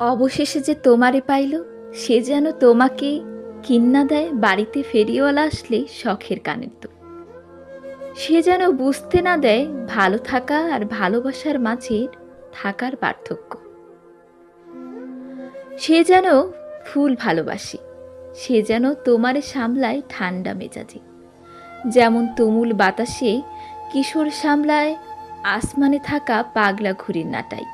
অবশেষে যে তোমারে পাইল, সে যেন তোমাকে কিন্না দেয় বাড়িতে ফেরিওয়ালা আসলে শখের কানের তো সে যেন বুঝতে না দেয় ভালো থাকা আর ভালোবাসার মাঝের থাকার পার্থক্য। সে যেন ফুল ভালোবাসে, সে যেন তোমারে সামলায় ঠান্ডা মেজাজে। যেমন তুমুল বাতাসে কিশোর সামলায় আসমানে থাকা পাগলা ঘুড়ির নাটাই।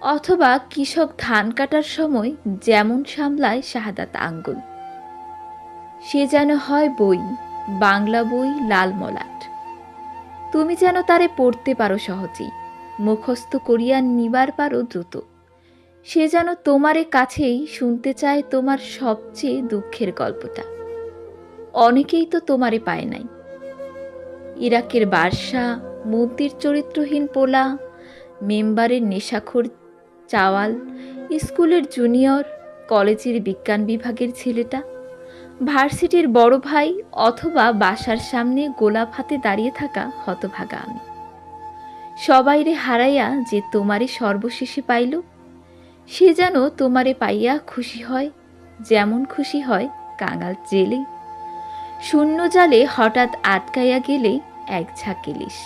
অথবা কৃষক ধান কাটার সময় যেমন সামলায় শাহাদাত আঙ্গুল। সে যেন হয় বই, বাংলা বই, লাল মলাট। তুমি যেন তারে পড়তে পারো সহজেই, মুখস্থ করিয়া নিবার পারো দ্রুত। সে যেন তোমারে কাছেই শুনতে চায় তোমার সবচেয়ে দুঃখের গল্পটা। অনেকেই তো তোমারে পায় নাই। ইরাকের বাদশা মন্ত্রীর চরিত্রহীন পোলা, মেম্বারের নেশাখোর চাওয়াল, স্কুলের জুনিয়র, কলেজের বিজ্ঞান বিভাগের ছেলেটা, ভার্সিটির বড় ভাই অথবা বাসার সামনে গোলাপ হাতে দাঁড়িয়ে থাকা হতভাগা আমি। সবাইরে হারাইয়া যে তোমারে সর্বশেষে পাইল, সে যেন তোমারে পাইয়া খুশি হয়, যেমন খুশি হয় কাঙাল জেলে। শূন্য জালে হঠাৎ আটকাইয়া গেলে এক ঝাঁক ইলিশ।